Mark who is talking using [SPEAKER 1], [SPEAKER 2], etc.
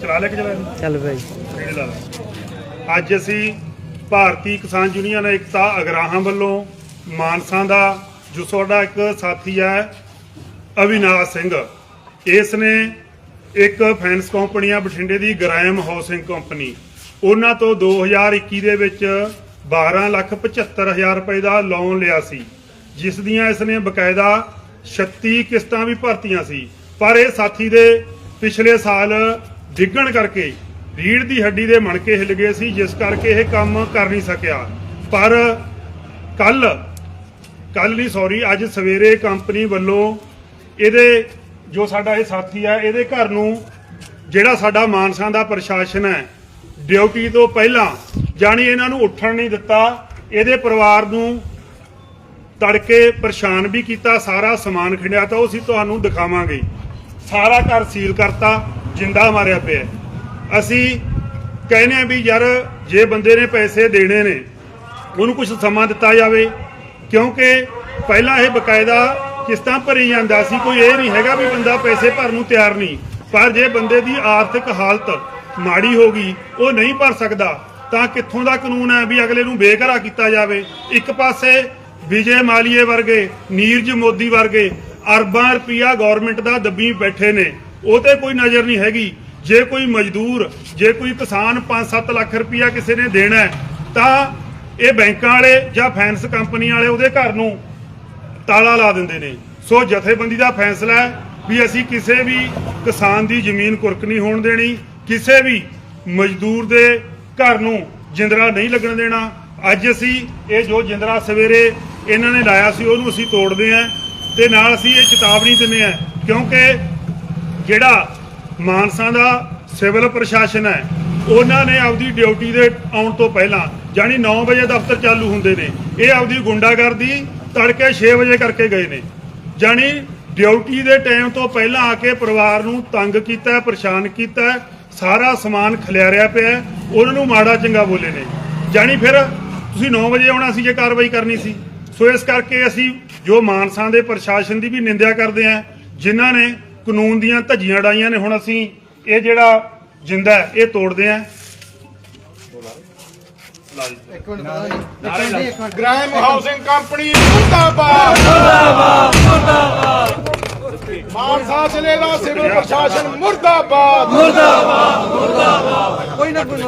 [SPEAKER 1] ਚਲਾ ਲੈ ਕੇ ਚਲਾ ਲੈ
[SPEAKER 2] ਚੱਲ ਬਾਈ
[SPEAKER 1] ਨੇੜੇ ਲਾ ਲੈ ਅੱਜ ਅਸੀਂ ਭਾਰਤੀ ਕਿਸਾਨ ਯੂਨੀਅਨ ਏਕਤਾ ਅਗਰਾਹਾਂ ਵੱਲੋਂ ਮਾਨਸਾ ਦਾ ਜੋ ਸਾਡਾ ਇੱਕ ਸਾਥੀ ਹੈ ਅਵਿਨਾਸ਼ ਸਿੰਘ ਇਸ ਨੇ ਇੱਕ ਫਾਈਨੈਂਸ ਕੰਪਨੀ ਆ ਬਠਿੰਡੇ ਦੀ ਗ੍ਰਾਮ ਹਾਊਸਿੰਗ ਕੰਪਨੀ ਉਹਨਾਂ ਤੋਂ 2021 ਦੇ ਵਿੱਚ 12 ਲੱਖ 75 ਹਜ਼ਾਰ ਰੁਪਏ ਦਾ ਲੋਨ ਲਿਆ ਸੀ ਜਿਸ ਦੀਆਂ ਇਸ ਨੇ ਬਕਾਇਦਾ 36 ਕਿਸ਼ਤਾਂ ਵੀ ਭਰਤੀਆਂ ਸੀ। ਪਰ ਇਹ ਸਾਥੀ ਦੇ ਪਿਛਲੇ ਸਾਲ ਡਿੱਗਣ ਕਰਕੇ ਰੀੜ ਦੀ ਹੱਡੀ ਦੇ ਮਣਕੇ ਹਿੱਲ ਗਏ ਸੀ, ਜਿਸ ਕਰਕੇ ਇਹ ਕੰਮ ਕਰ ਨਹੀਂ ਸਕਿਆ। ਪਰ ਕੱਲ ਕੱਲ ਨਹੀਂ ਸੌਰੀ ਅੱਜ ਸਵੇਰੇ ਕੰਪਨੀ ਵੱਲੋਂ ਇਹਦੇ, ਜੋ ਸਾਡਾ ਇਹ ਸਾਥੀ ਹੈ ਇਹਦੇ ਘਰ ਨੂੰ ਜਿਹੜਾ ਸਾਡਾ ਮਾਨਸਾ ਦਾ ਪ੍ਰਸ਼ਾਸਨ ਹੈ, ਡਿਊਟੀ ਤੋਂ ਪਹਿਲਾਂ, ਜਾਣੀ ਇਹਨਾਂ ਨੂੰ ਉੱਠਣ ਨਹੀਂ ਦਿੱਤਾ, ਇਹਦੇ ਪਰਿਵਾਰ ਨੂੰ ਤੜਕੇ ਪਰੇਸ਼ਾਨ ਵੀ ਕੀਤਾ, ਸਾਰਾ ਸਮਾਨ ਖਿੰਡਿਆ, ਤਾਂ ਉਹ ਅਸੀਂ ਤੁਹਾਨੂੰ ਦਿਖਾਵਾਂਗੇ। ਸਾਰਾ ਘਰ ਸੀਲ ਕਰਤਾ ਜਿੰਦਾ ਮਾਰਿਆ ਪਿਆ ਅਸੀਂ ਕਹਿੰਦੇ ਆ ਵੀ ਯਾਰ, ਜੇ ਬੰਦੇ ਨੇ ਪੈਸੇ ਦੇਣੇ ਨੇ, ਉਹਨੂੰ ਕੁਝ ਸਮਾਂ ਦਿੱਤਾ ਜਾਵੇ, ਕਿਉਂਕਿ ਪਹਿਲਾਂ ਇਹ ਬਕਾਇਦਾ ਕਿਸ਼ਤਾਂ ਭਰੀ ਜਾਂਦਾ ਸੀ, ਕੋਈ ਇਹ ਨਹੀਂ ਹੈਗਾ ਵੀ ਬੰਦਾ ਪੈਸੇ ਭਰਨ ਨੂੰ ਤਿਆਰ ਨਹੀਂ। ਪਰ ਜੇ ਬੰਦੇ ਦੀ ਆਰਥਿਕ ਹਾਲਤ ਮਾੜੀ ਹੋ ਗਈ, ਉਹ ਨਹੀਂ ਭਰ ਸਕਦਾ, ਤਾਂ ਕਿੱਥੋਂ ਦਾ ਕਾਨੂੰਨ ਹੈ ਵੀ ਅਗਲੇ ਨੂੰ ਬੇਘਰਾ ਕੀਤਾ ਜਾਵੇ? ਇੱਕ ਪਾਸੇ ਵਿਜੇ ਮਾਲੀਏ ਵਰਗੇ, ਨੀਰਜ ਮੋਦੀ ਵਰਗੇ ਅਰਬਾਂ ਰੁਪਈਆ ਗਵਰਨਮੈਂਟ ਦਾ ਦੱਬੀ ਬੈਠੇ ਨੇ। ਉਹ ਤੇ ਕੋਈ ਨਜ਼ਰ ਨਹੀਂ ਹੈਗੀ। ਜੇ ਕੋਈ ਮਜ਼ਦੂਰ, ਜੇ ਕੋਈ ਕਿਸਾਨ 5-7 ਲੱਖ ਰੁਪਈਆ ਕਿਸੇ ਨੇ ਦੇਣਾ ਤਾਂ ਇਹ ਬੈਂਕਾਂ ਵਾਲੇ ਜਾਂ ਫਾਈਨੈਂਸ ਕੰਪਨੀ ਵਾਲੇ ਉਹਦੇ ਘਰ ਨੂੰ ਤਾਲਾ ਲਾ ਦਿੰਦੇ ਨੇ। ਸੋ ਜਥੇਬੰਦੀ ਦਾ ਫੈਸਲਾ ਹੈ ਵੀ ਅਸੀਂ ਕਿਸੇ ਵੀ ਕਿਸਾਨ ਦੀ ਜ਼ਮੀਨ ਕੁਰਕ ਨਹੀਂ ਹੋਣ ਦੇਣੀ, ਕਿਸੇ ਵੀ ਮਜ਼ਦੂਰ ਦੇ ਘਰ ਨੂੰ ਜਿੰਦਰਾ ਨਹੀਂ ਲੱਗਣ ਦੇਣਾ। ਅੱਜ ਅਸੀਂ ਇਹ ਜੋ ਜਿੰਦਰਾ ਸਵੇਰੇ ਇਹਨਾਂ ਨੇ ਲਾਇਆ ਸੀ, ਉਹਨੂੰ ਅਸੀਂ ਤੋੜਦੇ ਆਂ ਤੇ ਨਾਲ ਅਸੀਂ ਇਹ ਚੇਤਾਵਨੀ ਦਿੰਦੇ ਆਂ ਕਿਉਂਕਿ ਜਿਹੜਾ ਮਾਨਸਾ ਦਾ ਸਿਵਲ ਪ੍ਰਸ਼ਾਸਨ ਹੈ, ਉਹਨਾਂ ਨੇ ਆਪਦੀ ਡਿਊਟੀ ਦੇ ਆਉਣ ਤੋਂ ਪਹਿਲਾਂ ਜਾਨੀ 9 ਵਜੇ ਦਫ਼ਤਰ ਚਾਲੂ ਹੁੰਦੇ ਨੇ, ਇਹ ਆਪਦੀ ਗੁੰਡਾਗਰਦੀ ਤੜਕੇ 6 ਵਜੇ ਕਰਕੇ ਗਏ ਨੇ। ਜਾਨੀ ਡਿਊਟੀ ਦੇ ਟਾਈਮ ਤੋਂ ਪਹਿਲਾਂ ਆ ਕੇ ਪਰਿਵਾਰ ਨੂੰ ਤੰਗ ਕੀਤਾ, ਪਰੇਸ਼ਾਨ ਕੀਤਾ, ਸਾਰਾ ਸਮਾਨ ਖਿਲਾਰਿਆ ਪਿਆ, ਉਹਨਾਂ ਨੂੰ ਮਾੜਾ ਚੰਗਾ ਬੋਲੇ ਨੇ। ਜਾਨੀ ਫਿਰ ਤੁਸੀਂ 9 ਵਜੇ ਆਉਣਾ ਸੀ, ਜੇ ਕਾਰਵਾਈ ਕਰਨੀ ਸੀ। ਸੋ ਇਸ ਕਰਕੇ ਅਸੀਂ ਜੋ ਮਾਨਸਾ ਦੇ ਪ੍ਰਸ਼ਾਸਨ ਦੀ ਵੀ ਨਿੰਦਿਆ ਕਰਦੇ ਹਾਂ, ਜਿਨ੍ਹਾਂ ਨੇ ਕਾਨੂੰਨ ਦੀਆਂ ਧੱਜੀਆਂ ਡਾਈਆਂ ਨੇ ਹੁਣ ਅਸੀਂ ਇਹ ਜਿਹੜਾ ਜਿੰਦਾ ਹੈ, ਇਹ ਤੋੜਦੇ ਹਾਂ।
[SPEAKER 3] ਗ੍ਰਾਮ ਹਾਊਸਿੰਗ ਕੰਪਨੀ ਮੁਰਦਾਬਾਦ। ਮੁਰਦਾਬਾਦ। ਮੁਰਦਾਬਾਦ ਮਾਨਸਾ ਜ਼ਿਲ੍ਹੇ ਦਾ ਸਿਵਲ ਪ੍ਰਸ਼ਾਸਨ ਮੁਰਦਾਬਾਦ।
[SPEAKER 2] ਕੋਈ ਨਾ ਕੋਈ